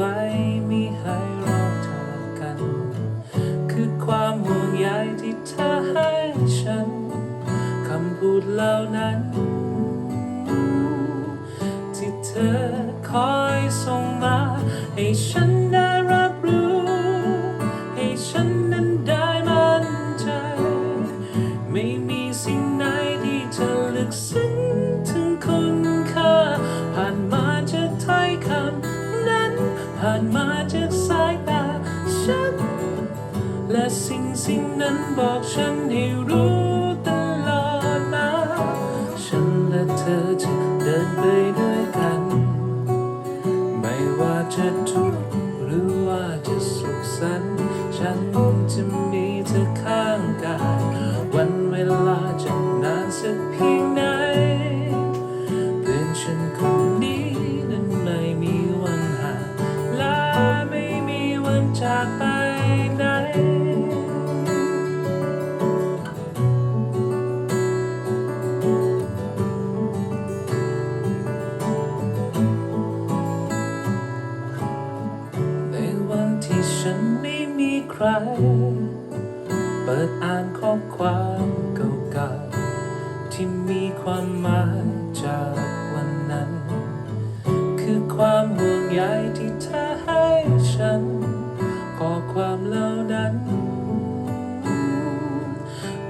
ไว้มิให้เราเท่ากัน คือความห่วงใยที่เธอให้ฉัน คำพูดเหล่านั้น ที่เธอคอยส่งมาให้ฉัน สิ่งนั้นบอกฉันให้รู้ตลอดมา ฉันและเธอจะเดินไปด้วยกัน ไม่ว่าจะทุกข์หรือว่าจะสุขสันต์ฉันจะมีเธอข้างกาย วันเวลาจะนานสักเพียงไหนเพื่อนฉันคนนี้นั้นไม่มีวันห่างและไม่มีวันจากไป ใคร เปิดอ่านข้อความเก่าๆที่มีความหมายจากวันนั้น คือความห่วงใยที่เธอให้ฉัน ข้อความเหล่านั้น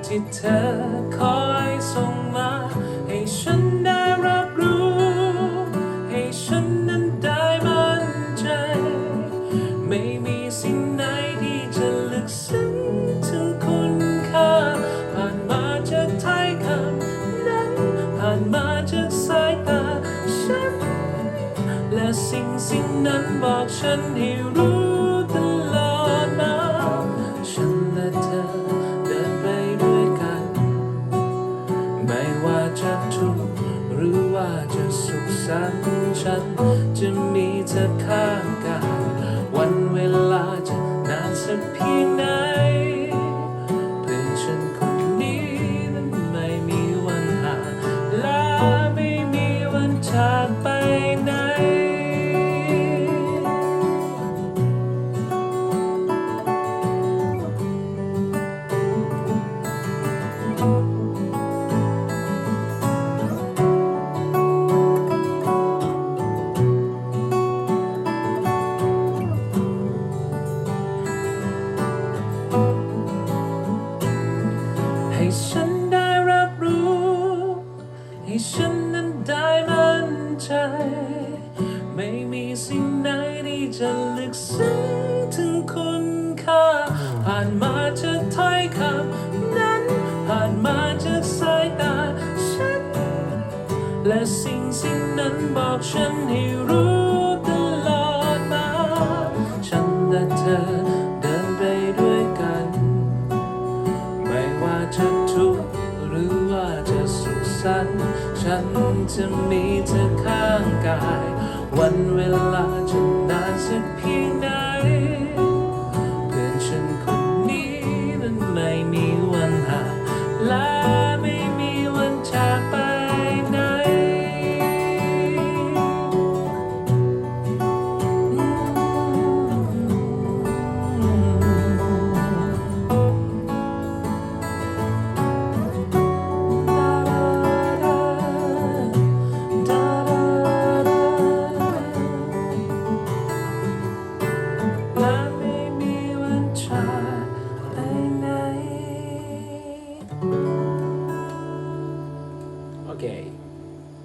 ที่เธอคอย สิ่งนั้นบอกฉันให้รู้ตลอดมา ฉันและเธอเดินไปด้วยกัน ไม่ว่าจะทุกข์หรือว่าจะสุขสันต์ฉันจะมีเธอข้างกายวันเวลาจะนานสักเพียงไหน ให้ฉันได้รับรู้ ให้ฉันนั้นได้มั่นใจ ไม่มีสิ่งไหนที่จะลึกซึ้งถึงคุณค่า ผ่านมาจากถ้อยคำนั้น ผ่านมาจากสายตาฉัน และสิ่งสิ่งนั้นบอกฉันให้รู้ จะมีเธอข้างกาย วันเวลาจะนานสักเพียงไหนเพื่อนฉันคนนี้มันไม่มีวันหาลา